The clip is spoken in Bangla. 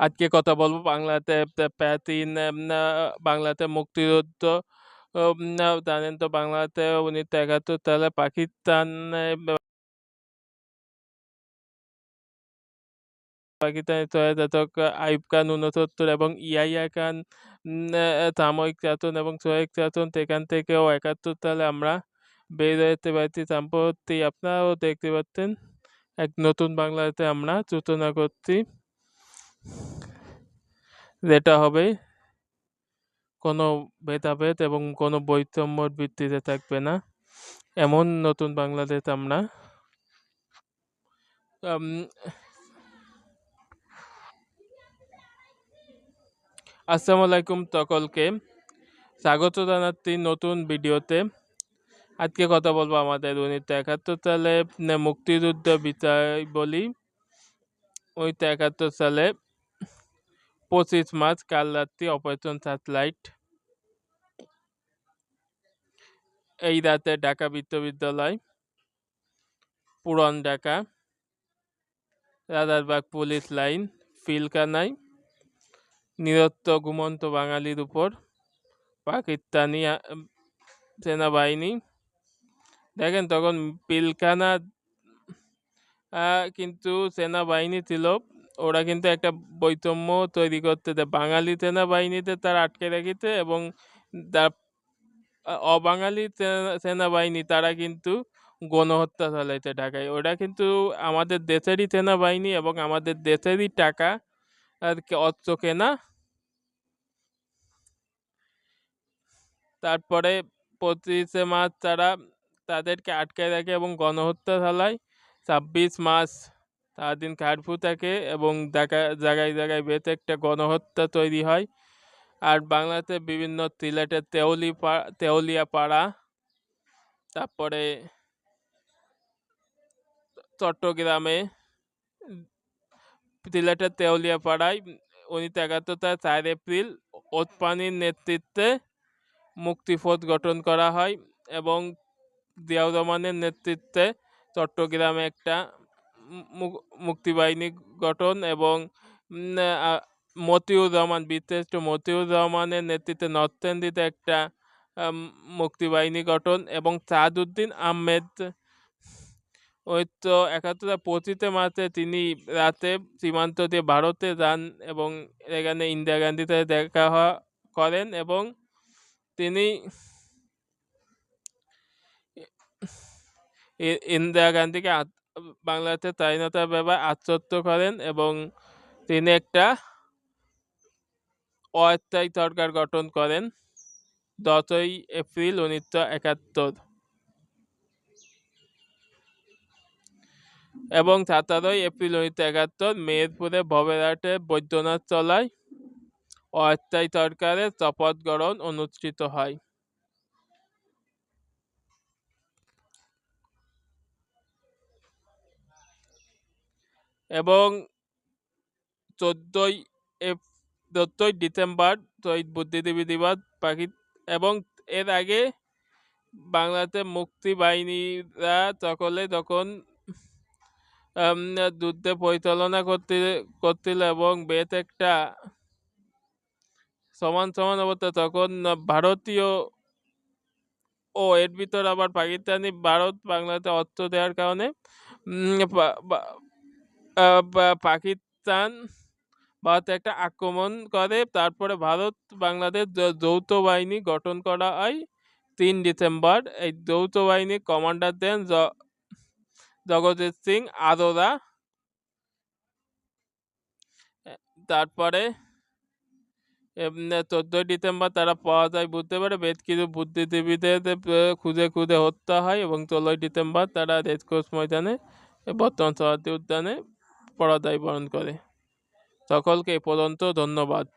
আজকে কথা বলব বাংলাতে প্রাচীন বাংলাতে মুক্তিযুদ্ধ জানেন তো বাংলাতে উনিশশো একাত্তর সালে পাকিস্তান পাকিস্তানের স্বৈরশাসক আইয়ুব খান উনসত্তর এবং ইয়াহিয়া খান সামরিক শাসন এবং সহায়ক শাসন সেখান থেকেও একাত্তর সালে আমরা বের হতে পারছি। সম্প্রতি আপনারাও দেখতে পাচ্ছেন, এক নতুন বাংলাতে আমরা সূচনা করছি। যেটা হবে কোনো ভেদাভেদ এবং কোনো বৈষম্যর ভিত্তিতে থাকবে না। এমন নতুন বাংলাদেশ আমরা আসসালামু আলাইকুম সকলকে। স্বাগত জানাচ্ছি নতুন ভিডিওতে। আজকে কথা বলব আমাদের উনিশশো একাত্তর সালে মুক্তিযুদ্ধ বিষয় বলি। উনিশশো একাত্তর সালে পঁচিশ মার্চ কাল রাত্রি অপারেশন স্যাটেলাইট এই রাতে ঢাকা বিশ্ববিদ্যালয়, পুরন ঢাকা রাজারবাগ পুলিশ লাইন ফিলকানায় নিরত্ত ঘুমন্ত বাঙালির উপর পাকিস্তানি সেনাবাহিনী। দেখেন তখন পিলখানা কিন্তু সেনাবাহিনী ছিল ওরা কিন্তু একটা বৈষম্য তৈরি করতে দেয়। বাঙালি সেনাবাহিনীতে তারা আটকে রেখেছে এবং তার অবাঙালি সেনা- সেনাবাহিনী তারা কিন্তু গণহত্যা চালাইছে ঢাকায়। ওরা কিন্তু আমাদের দেশেরই সেনাবাহিনী এবং আমাদের দেশেরই টাকা আর কি, অস্ত্র কেনা। তারপরে পঁচিশে মার্চ তারা তাদেরকে আটকে রাখে এবং গণহত্যা চালায়। ছাব্বিশ মার্চ সারাদিন কারফিউ থাকে এবং জায়গায় জায়গায় বেতে একটা গণহত্যা তৈরি হয়। আর বাংলাতে বিভিন্ন সিলেটের তেওলি পা- তেওলিয়া পাড়া, তারপরে চট্টগ্রামে সিলেটের তেওলিয়া পাড়ায় উনিশশো একাত্তর চার এপ্রিল ওসমানীর নেতৃত্বে মুক্তিপথ গঠন করা হয় এবং জিয়াউর রহমানের নেতৃত্বে চট্টগ্রামে একটা মু- মুক্তিবাহিনী গঠন এবং মতিউর রহমান বিশিষ্ট মতিউর রহমানের নেতৃত্বে নর্থেন্দিতে একটা মুক্তিবাহিনী গঠন এবং সাদউদ্দিন আহমেদ ওই তো একাত্তর পঁচিশে মার্চে তিনি রাতে সীমান্ত দিয়ে ভারতে যান এবং এখানে ইন্দিরা গান্ধীতে দেখা হওয়া করেন এবং তিনি ইন্দিরা গান্ধীকে বাংলাদেশে স্বাধীনতার ব্যাপারে আশ্বস্ত করেন এবং তিনি একটা অস্থায়ী সরকার গঠন করেন। দশই এপ্রিল উনিশশো একাত্তর। এবং সতেরোই এপ্রিল উনিশশো একাত্তর মেহেরপুরে ভবেরহাটে বৈদ্যনাথ চলায় অস্থায়ী সরকারের শপথ গ্রহণ অনুষ্ঠিত হয়। এবং চোদ্দোই চোদ্দোই ডিসেম্বর শহীদ বুদ্ধিজীবী দিবস পাখি, এবং এর আগে বাংলাতে মুক্তি বাহিনীরা সকলে তখন যুদ্ধে পরিচালনা করতে, করছিল এবং বেশ একটা সমান সমান অবস্থা। তখন ভারতীয় ও এর ভিতর আবার পাকিস্তানি, ভারত বাংলাতে অর্থ দেওয়ার কারণে পাকিস্তান ভারত একটা আক্রমণ করে। তারপরে ভারত, বাংলাদেশ যৌথ বাহিনী গঠন করা হয় তিন ডিসেম্বর। এই যৌথ বাহিনীর কমান্ডার দেন জগজিৎ সিং আরোরা। তারপরে চোদ্দোই ডিসেম্বর তারা পাওয়া যায় বুঝতে পারে। বেশ কিছু বুদ্ধিজীবীদের খুঁজে খুঁজে হত্যা হয় এবং ষোলোই ডিসেম্বর তারা রেসকোর্স ময়দানে বর্তমান সরাসরি উদ্যানে পরাজয় বরণ করে। সকলকে এ ধন্যবাদ।